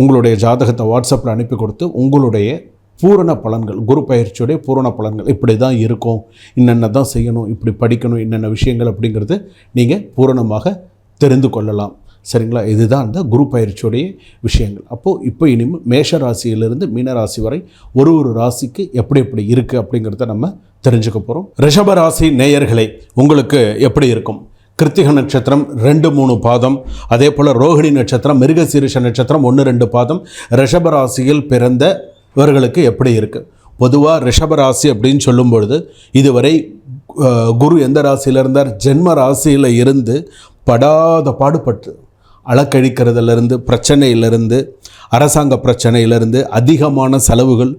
உங்களுடைய ஜாதகத்தை வாட்ஸ்அப்பில் அனுப்பி கொடுத்து உங்களுடைய பூரண பலன்கள் குரு பயிற்சியுடைய பூரண பலன்கள் இப்படி தான் இருக்கும். இன்னென்ன தான் செய்யணும் இப்படி படிக்கணும் என்னென்ன விஷயங்கள் அப்படிங்கிறது நீங்கள் பூரணமாக தெரிந்து கொள்ளலாம். சரிங்களா? இதுதான் அந்த குரு பயிற்சியுடைய விஷயங்கள். அப்போது இப்போ இனிமேல் மேஷ ராசியிலிருந்து மீன ராசி வரை ஒரு ஒரு ராசிக்கு எப்படி எப்படி இருக்குது அப்படிங்கிறத நம்ம தெரிஞ்சுக்க போகிறோம் ரிஷப ராசி நேயர்களே உங்களுக்கு எப்படி இருக்கும்? கிருத்திக நட்சத்திரம் ரெண்டு மூணு பாதம். அதே போல் ரோஹிணி நட்சத்திரம் மிருகசீரிஷ நட்சத்திரம் ஒன்று ரெண்டு பாதம். ரிஷபராசியில் பிறந்த இவர்களுக்கு எப்படி இருக்குது பொதுவாக ரிஷபராசி அப்படின்னு சொல்லும் பொழுது இதுவரை குரு எந்த ராசியில் இருந்தார்? ஜென்ம ராசியில் இருந்து படாத பாடுபட்டு அளக்கழிக்கிறதுலேருந்து பிரச்சனையிலிருந்து அரசாங்க பிரச்சனையிலிருந்து அதிகமான செலவுகள்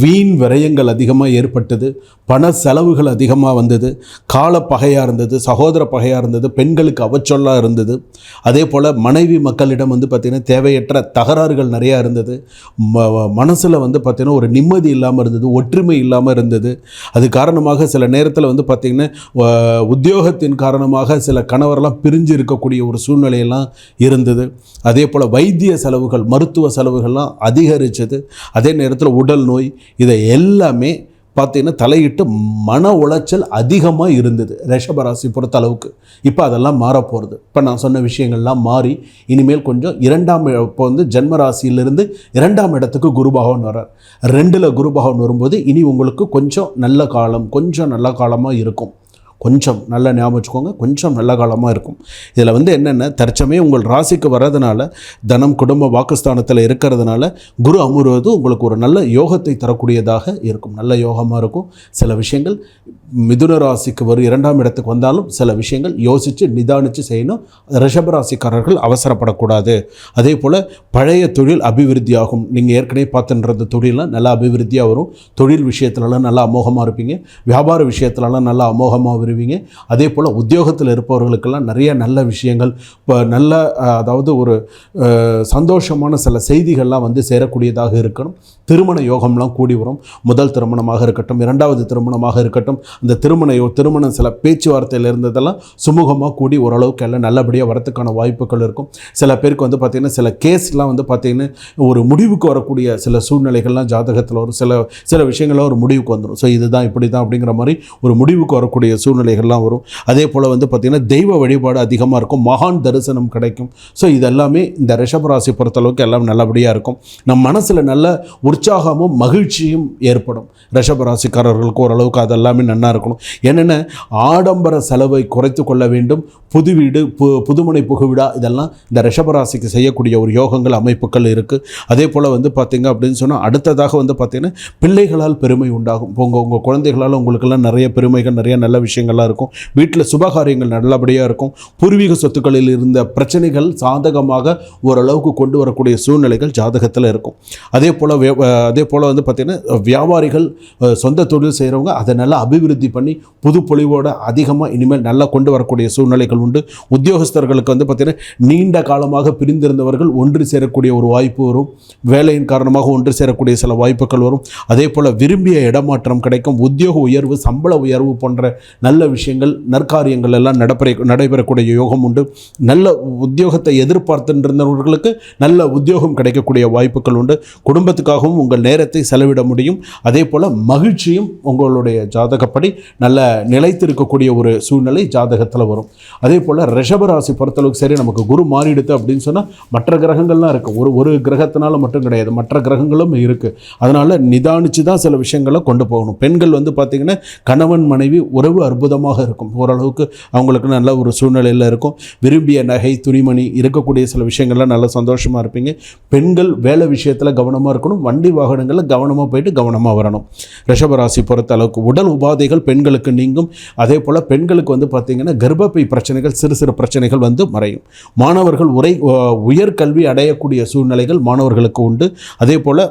வீண் விரயங்கள் அதிகமாக ஏற்பட்டது பண செலவுகள் அதிகமாக வந்தது கால பகையாக இருந்தது சகோதர பகையாக இருந்தது பெண்களுக்கு அவச்சொல்லாக இருந்தது. அதே போல் மனைவி மக்களிடம் வந்து பார்த்திங்கன்னா தேவையற்ற தகராறுகள் நிறையா இருந்தது. ம மனசில் வந்து பார்த்திங்கன்னா ஒரு நிம்மதி இல்லாமல் இருந்தது ஒற்றுமை இல்லாமல் இருந்தது. அது காரணமாக சில நேரத்தில் வந்து பார்த்திங்கன்னா உத்தியோகத்தின் காரணமாக சில கணவரெல்லாம் பிரிஞ்சு இருக்கக்கூடிய ஒரு சூழ்நிலையெல்லாம் இருந்தது. அதே போல் வைத்திய செலவுகள் மருத்துவ செலவுகள்லாம் அதிகரிச்சது. அதே நேரத்தில் உடல் நோய் இதை எல்லாமே பார்த்தீங்கன்னா தலையிட்டு மன உளைச்சல் அதிகமாக இருந்தது. ரிஷபராசி பொறுத்த அளவுக்கு இப்போ அதெல்லாம் மாறப் போகிறது இப்போ நான் சொன்ன விஷயங்கள்லாம் மாறி இனிமேல் கொஞ்சம் இரண்டாம் இப்போ வந்து ஜென்மராசியிலிருந்து இரண்டாம் இடத்துக்கு குரு பகவான் வர்றார். ரெண்டில் குரு பகவான் வரும்போது இனி உங்களுக்கு கொஞ்சம் நல்ல காலம் கொஞ்சம் நல்ல காலமாக இருக்கும். கொஞ்சம் நல்லா ஞாபகம் வச்சுக்கோங்க. கொஞ்சம் நல்ல காலமாக இருக்கும். இதில் வந்து என்னென்ன? தற்சமயம் உங்கள் ராசிக்கு வர்றதுனால தனம் குடும்ப வாக்குஸ்தானத்தில் இருக்கிறதுனால குரு அமர்வது உங்களுக்கு ஒரு நல்ல யோகத்தை தரக்கூடியதாக இருக்கும். நல்ல யோகமாக இருக்கும். சில விஷயங்கள் மிதுன ராசிக்கு வரும் இரண்டாம் இடத்துக்கு வந்தாலும் சில விஷயங்கள் யோசித்து நிதானித்து செய்யணும். ரிஷப ராசிக்காரர்கள் அவசரப்படக்கூடாது. அதே போல் பழைய தொழில் அபிவிருத்தியாகும். நீங்கள் ஏற்கனவே பார்த்துன்றது தொழிலெலாம் நல்லா அபிவிருத்தியாக வரும். தொழில் விஷயத்துலலாம் நல்லா அமோகமாக இருப்பீங்க. வியாபார விஷயத்துலலாம் நல்லா அமோகமாக வருவீங்க அதே போல் உத்தியோகத்தில் இருப்பவர்களுக்கெல்லாம் நிறைய நல்ல விஷயங்கள் இப்போ நல்ல அதாவது ஒரு சந்தோஷமான சில செய்திகள்லாம் வந்து சேரக்கூடியதாக இருக்கணும். திருமண யோகம்லாம் கூடி வரும். முதல் திருமணமாக இருக்கட்டும் இரண்டாவது திருமணமாக இருக்கட்டும் அந்த திருமண யோ திருமணம் சில பேச்சுவார்த்தையில் இருந்ததெல்லாம் சுமூகமாக கூடி ஓரளவுக்கு எல்லாம் நல்லபடியாக வரத்துக்கான வாய்ப்புகள் இருக்கும். சில பேருக்கு வந்து பார்த்திங்கன்னா சில கேஸ்லாம் வந்து பார்த்திங்கன்னா ஒரு முடிவுக்கு வரக்கூடிய சில சூழ்நிலைகள்லாம் ஜாதகத்தில் வரும். சில சில விஷயங்கள்லாம் ஒரு முடிவுக்கு வந்துடும் ஸோ இதுதான் இப்படி தான் அப்படிங்கிற மாதிரி ஒரு முடிவுக்கு வரக்கூடிய சூழ்நிலைகள்லாம் வரும். அதே போல் வந்து பார்த்திங்கன்னா தெய்வ வழிபாடு அதிகமாக இருக்கும். மகான் தரிசனம் கிடைக்கும். ஸோ இதெல்லாமே இந்த ரிஷபராசி பொறுத்தளவுக்கு எல்லாம் நல்லபடியாக இருக்கும். நம் மனசில் நல்ல உற்சாகமும் மகிழ்ச்சியும் ஏற்படும். ரிஷபராசிக்காரர்களுக்கு ஓரளவுக்கு அதெல்லாமே நல்லா இருக்கணும். என்னென்ன? ஆடம்பர செலவை குறைத்து கொள்ள வேண்டும். புது வீடு பு புதுமனை புகுவிடா இதெல்லாம் இந்த ரிஷபராசிக்கு செய்யக்கூடிய ஒரு யோகங்கள் அமைப்புகள் இருக்குது அதே போல் வந்து பார்த்தீங்க அப்படின்னு சொன்னால் அடுத்ததாக வந்து பார்த்தீங்கன்னா பிள்ளைகளால் பெருமை உண்டாகும். இப்போ உங்கள் உங்கள் குழந்தைகளால் உங்களுக்கெல்லாம் நிறைய பெருமைகள் நிறைய நல்ல விஷயங்கள் விஷயங்கள்லாம் இருக்கும். வீட்டில் சுபகாரியங்கள் நல்லபடியாக இருக்கும். பூர்வீக சொத்துக்களில் இருந்த பிரச்சனைகள் சாதகமாக ஓரளவுக்கு கொண்டு வரக்கூடிய சூழ்நிலைகள் ஜாதகத்தில் இருக்கும். அதே போல் அதே போல் வந்து பார்த்திங்கன்னா வியாபாரிகள் சொந்த தொழில் செய்கிறவங்க அதை நல்லா அபிவிருத்தி பண்ணி புது பொலிவோட அதிகமாக இனிமேல் நல்லா கொண்டு வரக்கூடிய சூழ்நிலைகள் உண்டு. உத்தியோகஸ்தர்களுக்கு வந்து பார்த்திங்கன்னா நீண்ட காலமாக பிரிந்திருந்தவர்கள் ஒன்று சேரக்கூடிய ஒரு வாய்ப்பு வரும். வேலையின் காரணமாக ஒன்று சேரக்கூடிய சில வாய்ப்புகள் வரும். அதே போல் விரும்பிய இடமாற்றம் கிடைக்கும். உத்தியோக உயர்வு சம்பள உயர்வு போன்ற நல்ல நல்ல விஷயங்கள் நற்காரியங்கள் எல்லாம் நடைபெற நடைபெறக்கூடிய யோகம் உண்டு. நல்ல உத்தியோகத்தை எதிர்பார்த்துருந்தவர்களுக்கு நல்ல உத்தியோகம் கிடைக்கக்கூடிய வாய்ப்புகள் உண்டு. குடும்பத்துக்காகவும் உங்கள் நேரத்தை செலவிட முடியும். அதே போல் மகிழ்ச்சியும் உங்களுடைய ஜாதகப்படி நல்ல நிலைத்திருக்கக்கூடிய ஒரு சூழ்நிலை ஜாதகத்தில் வரும். அதே போல் ரிஷபராசி பொறுத்தளவுக்கு சரி நமக்கு குரு மாறிடுது அப்படின்னு சொன்னால் மற்ற கிரகங்கள்லாம் இருக்குது ஒரு ஒரு கிரகத்தினால மட்டும் கிடையாது. மற்ற கிரகங்களும் இருக்குது அதனால் நிதானித்து தான் சில விஷயங்களை கொண்டு போகணும். பெண்கள் வந்து பார்த்திங்கன்னா கணவன் மனைவி உறவு அற்புதமாக இருக்கும். ஓரளவுக்கு அவங்களுக்கு நல்ல ஒரு சூழ்நிலையில் இருக்கும். விரும்பிய நகை துணிமணி இருக்கக்கூடிய சில விஷயங்கள்லாம் நல்ல சந்தோஷமாக இருப்பீங்க. பெண்கள் வேலை விஷயத்தில் கவனமாக இருக்கணும். வண்டி வாகனங்களில் கவனமாக போயிட்டு கவனமாக வரணும். ரிஷபராசி பொறுத்த அளவுக்கு உடல் உபாதைகள் பெண்களுக்கு நீங்கும். அதே போல் பெண்களுக்கு வந்து பார்த்திங்கன்னா கர்ப்பப்பை பிரச்சனைகள் சிறு சிறு பிரச்சனைகள் வந்து மறையும். மாணவர்கள் உரை உயர்கல்வி அடையக்கூடிய சூழ்நிலைகள் மாணவர்களுக்கு உண்டு. அதே போல்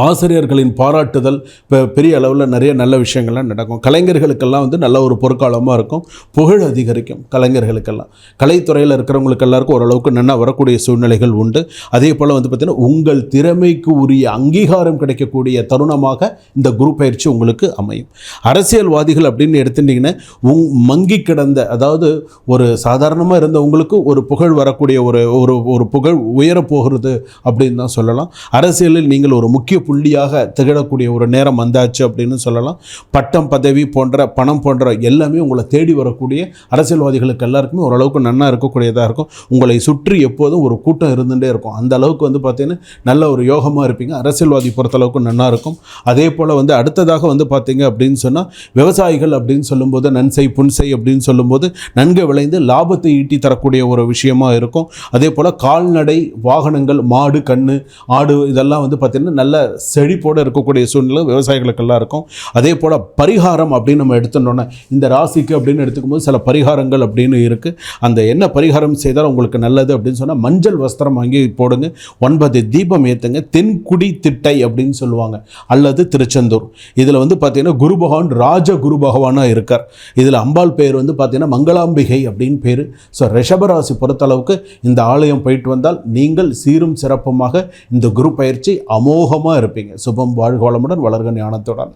ஆசிரியர்களின் பாராட்டுதல் இப்போ பெரிய அளவில் நிறைய நல்ல விஷயங்கள்லாம் நடக்கும். கலைஞர்களுக்கெல்லாம் வந்து நல்ல ஒரு பொற்காலமாக இருக்கும். புகழ் அதிகரிக்கும் கலைஞர்களுக்கெல்லாம். கலைத்துறையில் இருக்கிறவங்களுக்கு எல்லாருக்கும் ஓரளவுக்கு நல்லா வரக்கூடிய சூழ்நிலைகள் உண்டு. அதே போல் வந்து பார்த்திங்கன்னா உங்கள் திறமைக்கு உரிய அங்கீகாரம் கிடைக்கக்கூடிய தருணமாக இந்த குரு பயிற்சி உங்களுக்கு அமையும். அரசியல்வாதிகள் அப்படின்னு எடுத்துட்டிங்கன்னா உங் மங்கி கிடந்த அதாவது ஒரு சாதாரணமாக இருந்தவங்களுக்கு ஒரு புகழ் வரக்கூடிய ஒரு ஒரு ஒரு புகழ் உயரப்போகிறது அப்படின்னு தான் சொல்லலாம். அரசியலில் நீங்கள் ஒரு முக்கிய புள்ளியாக திகழக்கூடிய ஒரு நேரம் வந்தாச்சு அப்படின்னு சொல்லலாம். பட்டம் பதவி போன்ற பணம் போன்ற எல்லாமே உங்களை தேடி வரக்கூடிய அரசியல்வாதிகளுக்கு எல்லாருக்குமே ஓரளவுக்கு நன்னா இருக்கக்கூடியதாக இருக்கும். உங்களை சுற்றி எப்போதும் ஒரு கூட்டம் இருந்துகிட்டே இருக்கும். அந்த அளவுக்கு வந்து பார்த்தீங்கன்னா நல்ல ஒரு யோகமாக இருப்பீங்க. அரசியல்வாதி பொறுத்தளவுக்கு நல்லா இருக்கும். அதே போல் வந்து அடுத்ததாக வந்து பார்த்தீங்க அப்படின்னு சொன்னால் விவசாயிகள் அப்படின்னு சொல்லும்போது நன்சை புன்சை அப்படின்னு சொல்லும்போது நன்கு விளைந்து லாபத்தை ஈட்டி தரக்கூடிய ஒரு விஷயமா இருக்கும். அதே போல் கால்நடை வாகனங்கள் மாடு கண்ணு ஆடு இதெல்லாம் வந்து பார்த்திங்கன்னா நல்ல செழிப்போடு இருக்கக்கூடிய சூழ்நிலை விவசாயிகளுக்கெல்லாம் இருக்கும். அதே போல் பரிகாரம் அப்படின்னு நம்ம எடுத்துட்டோன்னா இந்த ராசிக்கு அப்படின்னு எடுத்துக்கும்போது சில பரிகாரங்கள் அப்படின்னு இருக்குது அந்த என்ன பரிகாரம் செய்தால் உங்களுக்கு நல்லது அப்படின்னு சொன்னால் மஞ்சள் வஸ்திரம் வாங்கி போடுங்க. ஒன்பது தீபம் ஏற்றுங்க தென்குடி திட்டை அப்படின்னு சொல்லுவாங்க. அல்லது திருச்செந்தூர். இதில் வந்து பார்த்தீங்கன்னா குரு பகவான் ராஜ குரு பகவானாக இருக்கார். இதில் அம்பாள் பேர் வந்து பார்த்தீங்கன்னா மங்களாம்பிகை அப்படின்னு பேர். ஸோ ரிஷபராசி பொறுத்தளவுக்கு இந்த ஆலயம் போயிட்டு வந்தால் நீங்கள் சீரும் சிறப்புமாக இந்த குரு பயிற்சி அமோகமாக இருப்பீங்க. சுபம் வாழ்கோளமுடன் வளர்க ஞானத்துடன்.